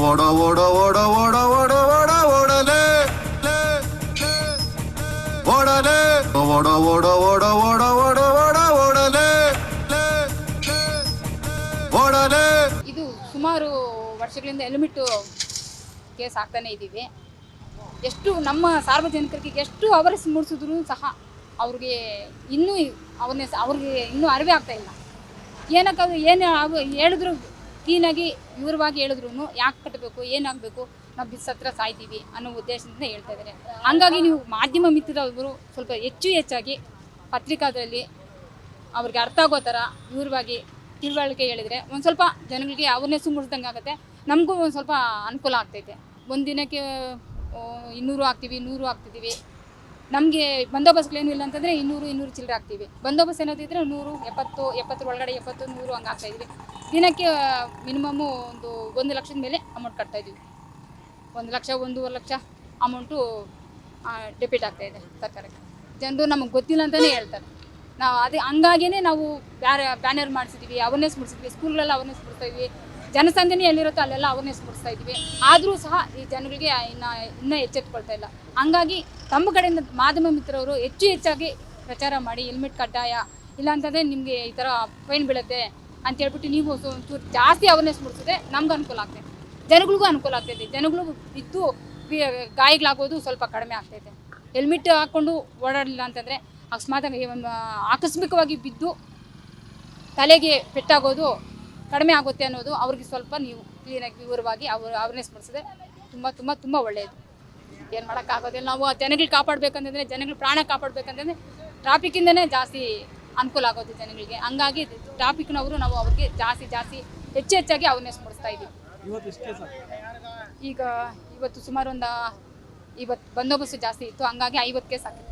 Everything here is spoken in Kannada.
ಓಡ ಓಡ ಓಡ ಓಡ ಓಡ ಓಡ ಓಡಲೇ ಓಡಲೇ ಓಡ ಓಡ ಓಡ ಓಡ ಓಡ ಓಡ ಓಡಲೇ ಓಡಲೇ ಇದು ಸುಮಾರು ವರ್ಷಗಳಿಂದ ಹೆಲ್ಮೆಟ್ ಕೇಸ್ ಆಗ್ತಾನೆ ಇದ್ದೀವಿ ಎಷ್ಟು ನಮ್ಮ ಸಾರ್ವಜನಿಕರಿಗೆ ಎಷ್ಟು ಅವರ್ಸ್ ಮೂಡಿಸಿದ್ರು ಸಹ ಅವ್ರಿಗೆ ಇನ್ನೂ ಅವನ್ನೇ ಅವ್ರಿಗೆ ಇನ್ನೂ ಅರಿವೆ ಆಗ್ತಾ ಇಲ್ಲ ಏನಕ್ಕಾದ್ರು ಏನು ಹೇಳಿದ್ರು ಕ್ಲೀನಾಗಿ ವಿವರವಾಗಿ ಹೇಳಿದ್ರು ಯಾಕೆ ಕಟ್ಟಬೇಕು, ಏನಾಗಬೇಕು, ನಾವು ಬಿಸ್ ಹತ್ರ ಸಾಯ್ತೀವಿ ಅನ್ನೋ ಉದ್ದೇಶದಿಂದ ಹೇಳ್ತಾ ಇದ್ದಾರೆ ಹಂಗಾಗಿ ನೀವು ಮಾಧ್ಯಮ ಮಿತ್ರರವರು ಸ್ವಲ್ಪ ಹೆಚ್ಚು ಹೆಚ್ಚಾಗಿ ಪತ್ರಿಕಾದಲ್ಲಿ ಅವ್ರಿಗೆ ಅರ್ಥ ಆಗೋ ಥರ ವಿವರವಾಗಿ ತಿಳುವಳಿಕೆ ಹೇಳಿದರೆ ಒಂದು ಸ್ವಲ್ಪ ಜನಗಳಿಗೆ ಅವನ್ನೇ ಸುಮ್ಮಸ್ದಂಗೆ ಆಗುತ್ತೆ. ನಮಗೂ ಒಂದು ಸ್ವಲ್ಪ ಅನುಕೂಲ ಆಗ್ತೈತೆ. ಒಂದು ದಿನಕ್ಕೆ ಇನ್ನೂರು ಹಾಕ್ತೀವಿ, ನೂರು ಹಾಕ್ತಿದ್ದೀವಿ. ನಮಗೆ ಬಂದೋಬಸ್ತ್ಗಳೇನು ಇಲ್ಲ ಅಂತಂದರೆ ಇನ್ನೂರು ಇನ್ನೂರು ಚಿಲ್ಲರೆ ಆಗ್ತೀವಿ ಬಂದೋಬಸ್ತ್ ಏನಾದಿದ್ರೆ ನೂರು, ಎಪ್ಪತ್ತು, ಎಪ್ಪತ್ತರ ಒಳಗಡೆ ಎಪ್ಪತ್ತು, ನೂರು ಹಂಗೆ ಹಾಕ್ತಾಯಿದ್ವಿ ದಿನಕ್ಕೆ ಮಿನಿಮಮ್ಮು ಒಂದು ಒಂದು ಲಕ್ಷದ ಮೇಲೆ ಅಮೌಂಟ್ ಕಟ್ತಾ ಕಟ್ತಾಯಿದ್ವಿ ಒಂದು ಲಕ್ಷ, ಒಂದೂವರೆ ಲಕ್ಷ ಅಮೌಂಟು ಡೆಬಿಟ್ ಆಗ್ತಾಯಿದೆ ಸರ್ಕಾರಕ್ಕೆ. ಜನರು ನಮಗೆ ಗೊತ್ತಿಲ್ಲ ಅಂತಲೇ ಹೇಳ್ತಾರೆ. ನಾವು ಅದೇ ಹಂಗಾಗಿಯೇ ನಾವು ಬ್ಯಾರ ಬ್ಯಾನರ್ ಮಾಡಿಸಿದ್ವಿ ಅವೇರ್ನೆಸ್ ಮೂಡಿಸಿದ್ವಿ ಸ್ಕೂಲ್ಗಳಲ್ಲಿ ಅವೇರ್ನೆಸ್ ಇದ್ವಿ. ಜನಸಂದಣಿ ಎಲ್ಲಿರುತ್ತೋ ಅಲ್ಲೆಲ್ಲ ಅವೇರ್ನೆಸ್ ಮೂಡಿಸ್ತಾ ಇದ್ದೀವಿ. ಆದರೂ ಸಹ ಈ ಜನಗಳಿಗೆ ಇನ್ನು, ಇನ್ನೂ ಎಚ್ಚೆತ್ಕೊಳ್ತಾ ಇಲ್ಲ. ಹಂಗಾಗಿ ತಮ್ಮ ಕಡೆಯಿಂದ ಮಾಧ್ಯಮ ಮಿತ್ರರು ಹೆಚ್ಚು ಹೆಚ್ಚಾಗಿ ಪ್ರಚಾರ ಮಾಡಿ, ಹೆಲ್ಮೆಟ್ ಕಡ್ಡಾಯ ಇಲ್ಲ ಅಂತಂದರೆ ನಿಮಗೆ ಈ ಥರ ಫೈನ್ ಬೀಳುತ್ತೆ ಅಂತ ಹೇಳ್ಬಿಟ್ಟು ನೀವು ಒಂಚೂರು ಜಾಸ್ತಿ ಅವೇರ್ನೆಸ್ ಮೂಡಿಸಿದ್ರೆ ನಮ್ಗೆ ಅನುಕೂಲ ಆಗ್ತೈತೆ. ಜನಗಳಿಗೂ ಅನುಕೂಲ ಆಗ್ತೈತೆ. ಜನಗಳು ಬಿದ್ದು ಗಾಯಗಳಾಗೋದು ಸ್ವಲ್ಪ ಕಡಿಮೆ ಆಗ್ತೈತೆ. ಹೆಲ್ಮೆಟ್ ಹಾಕ್ಕೊಂಡು ಓಡಾಡಲಿಲ್ಲ ಅಂತಂದರೆ ಅಕಸ್ಮಾತ್ ಆಕಸ್ಮಿಕವಾಗಿ ಬಿದ್ದು ತಲೆಗೆ ಪೆಟ್ಟಾಗೋದು ಕಡಿಮೆ ಆಗುತ್ತೆ ಅನ್ನೋದು ಅವ್ರಿಗೆ ಸ್ವಲ್ಪ ನೀವು ಕ್ಲೀನಾಗಿ ವಿವರವಾಗಿ ಅವ್ರು ಅವೇರ್ನೆಸ್ ಮಾಡಿಸಿದ್ರೆ ತುಂಬ ತುಂಬ ತುಂಬ ಒಳ್ಳೆಯದು ಏನು ಮಾಡೋಕ್ಕಾಗೋದಿಲ್ಲ ನಾವು ಆ ಜನಗಳು ಕಾಪಾಡಬೇಕಂತಂದರೆ ಜನಗಳು ಪ್ರಾಣ ಕಾಪಾಡಬೇಕಂತಂದರೆ ಟ್ರಾಫಿಕ್ಕಿಂದನೇ ಜಾಸ್ತಿ ಅನುಕೂಲ ಆಗೋದು ಜನಗಳಿಗೆ. ಹಂಗಾಗಿ ಟ್ರಾಫಿಕ್ನವರು ನಾವು ಅವ್ರಿಗೆ ಜಾಸ್ತಿ ಜಾಸ್ತಿ ಹೆಚ್ಚು ಹೆಚ್ಚಾಗಿ ಅವೇರ್ನೆಸ್ ಮೂಡಿಸ್ತಾ ಇದ್ದೀವಿ ಈಗ ಇವತ್ತು ಸುಮಾರು ಒಂದು ಇವತ್ತು ಬಂದೋಬಸ್ತು ಜಾಸ್ತಿ ಇತ್ತು. ಹಂಗಾಗಿ ಐವತ್ತು ಕೇಸ್ ಹಾಕಿತ್ತು